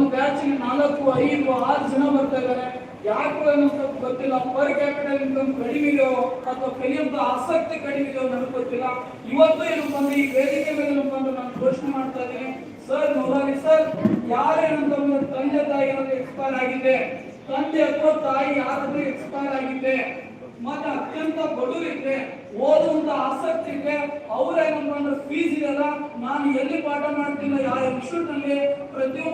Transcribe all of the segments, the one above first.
ಒಂದು ಬ್ಯಾಚ್ ನಾಲ್ಕು, ಐದು, ಆರು ಜನ ಬರ್ತಾ ಇದ್ದಾರೆ. ಯಾಕೋ ಅನ್ನೋದು ಗೊತ್ತಿಲ್ಲ. ಪರ್ ಕ್ಯಾಪಿಟಲ್ ಇನ್ಕಮ್ ಕಡಿಮೆ ಇದೆಯೋ ಅಥವಾ ಕಲಿಯುವಂತ ಆಸಕ್ತಿ ಕಡಿಮೆ ಇದೆಯೋ ನನಗೆ ಗೊತ್ತಿಲ್ಲ. ಇವತ್ತು ಏನಪ್ಪ ಅಂದ್ರೆ ಈ ವೇದಿಕೆ ಮೇಲೆ ಏನಪ್ಪ ಅಂದ್ರೆ ನಾನು ಘೋಷಣೆ ಮಾಡ್ತಾ ಇದ್ದೀನಿ. ಸರ್ ನೋಡಾರಿ ಸರ್ ಯಾರೇನಂತಂದ್ರೆ ತಂದೆ ತಾಯಿ ಏನಾದ್ರು ಎಕ್ಸ್ಪೈರ್ ಆಗಿದೆ ತಂದೆ ಅಥವಾ ತಾಯಿ ಯಾರಾದ್ರೂ ಎಕ್ಸ್ಪೈರ್ ಆಗಿದೆ ಮತ್ತೆ ಅತ್ಯಂತ ಬಡವರಿದ್ರೆ ಓದುವಂತ ಆಸಕ್ತಿ ಇದೆ ಅವ್ರೇನಪ್ಪ ಅಂದ್ರೆ ಫೀಸ್ ಇರಲ್ಲ ನಾನು ಎಲ್ಲಿ ಪಾಠ ಮಾಡ್ತಿಲ್ಲ ಯಾವ ಇನ್ಸ್ಟಿಟ್ಯೂಟ್ನಲ್ಲಿ ಪ್ರತಿಯೊಂದು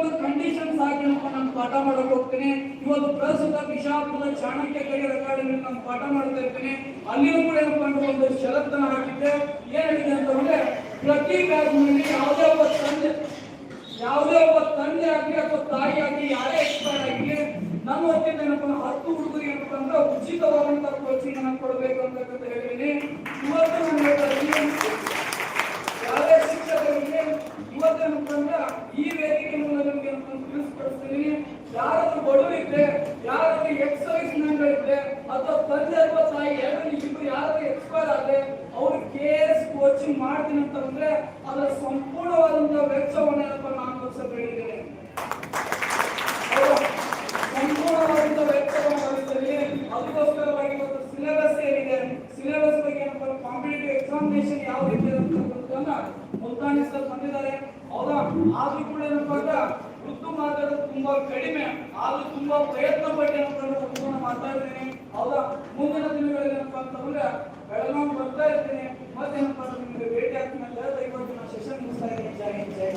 ಕಂಡೀಷನ್ಸ್ ನಮ್ಮ ನಾನು ಪಾಠ ಮಾಡಕ್ ಹೋಗ್ತೀನಿ. ಇವತ್ತು ಪ್ರಸ್ತುತ ಬಿಜಾಪುರದ ಚಾಣಕ್ಯ ಕೈಯರ್ ಅಕಾಡೆಮಿ ನಾನು ಪಾಠ ಮಾಡ್ತಾ ಇರ್ತೇನೆ. ಅಲ್ಲಿಯೂ ಕೂಡ ಏನಪ್ಪ ಅಂದ್ರೆ ಒಂದು ಷರತ್ತನ್ನ ಹಾಕಿದ್ದೆ. ಏನಿದೆ ಅಂತ ಅಂದ್ರೆ ಪ್ರತಿ ಬ್ಯಾಗ್ನಲ್ಲಿ ಯಾವುದೇ ಒಬ್ಬ ತಂದೆ, ಯಾವುದೇ ಒಬ್ಬ ತಂದೆ ಆಗಲಿ ಅಥವಾ ತಾಯಿ ಆಗಲಿ, ಯಾರೇ ಎಕ್ಸ್ಪರ್ಟ್ ಆಗಲಿ ನಮ್ಮ ಹೊತ್ತಿಂದ ಏನಪ್ಪ ಹತ್ತು ಹುಡುಗರಿಗೆ ಏನಪ್ಪ ಅಂದ್ರೆ ಉಚಿತವಾದಂತಹ ಕೋಚಿಂಗ್ ಅನ್ನು ಕೊಡಬೇಕು ಅಂತಕ್ಕಂತ ಹೇಳಿದ್ದೀನಿ ಇವತ್ತು ಯಾವುದೇ ಶಿಕ್ಷಕರಿಗೆ ಇವತ್ತೇನಪ್ಪ ಅಂದ್ರೆ ಈ ವೇದಿಕೆ ತಿಳಿಸ್ಕೊಡ್ತೀನಿ ಯಾರಾದ್ರೂ ಬಡವರಿದ್ರೆ ಯಾರಾದ್ರೂ ಎಕ್ಸೈಸ್ ಇದ್ರೆ, ಅಥವಾ ತಂದೆ ಅಥವಾ ತಾಯಿ ಎರಡು ಇಬ್ಬರು ಯಾರಾದ್ರೂ ಎಕ್ಸ್ಪೈರ್ ಆದ್ರೆ, ಅವ್ರು ಕೆ ಎಸ್ ಕೋಚಿಂಗ್ ಮಾಡ್ತೀನಿ ಅಂತಂದ್ರೆ ಅದರ ಸಂಪೂರ್ಣವಾದಂತಹ ವೆಚ್ಚವನ್ನು ಏನಪ್ಪ ನಾನು ವರ್ಷ ಹೇಳಿದ್ದೇನೆ. ಸಂಪೂರ್ಣವಾದಂತಹ ವೆಚ್ಚವನ್ನು ಭರಿಸ್ತೀನಿ ಅದಕ್ಕೋಸ್ಕರವಾಗಿ ಇವತ್ತು ಸಿಲೆಬಸ್ ಏನಿದೆ? ಸಿಲೆಬಸ್ ಬಗ್ಗೆ ಏನಪ್ಪ? ಕಾಂಪಿಟೇಟಿವ್ ಎಕ್ಸಾಮಿನೇಷನ್ ಯಾವ ರೀತಿ ಅಂತ ಅಂತಕ್ಕಂಥದ್ದನ್ನ ಮುಲ್ತಾನಿಸಲು ಬಂದಿದ್ದಾರೆ. ಹೌದಾ? ಆದ್ರೂ ಕೂಡ ಏನಪ್ಪ ಉರ್ದು ಮಾತಾಡೋದು ತುಂಬಾ ಕಡಿಮೆ. ಆದ್ರೂ ತುಂಬಾ ಪ್ರಯತ್ನ ಪಟ್ಟು ಏನಪ್ಪ ಮಾತಾಡ್ತೀನಿ ಹೌದಾ? ಮುಂದಿನ ದಿನಗಳಲ್ಲಿ ಏನಪ್ಪ ಅಂತಂದ್ರೆ ಬೆಳಗಾವಿ ಬರ್ತಾ ಇರ್ತೀನಿ. ಮತ್ತೇನಪ್ಪ ಅಂದ್ರೆ ನಿಮಗೆ ಭೇಟಿ ಆಗ್ತೀನಿ ಅಂತ ಹೇಳ್ತಾ ಇವತ್ತು ನಾನು ಸೆಷನ್ ಮುಗಿಸ್ತಾ ಇದ್ದೀನಿ. ಜೈ ಜೈ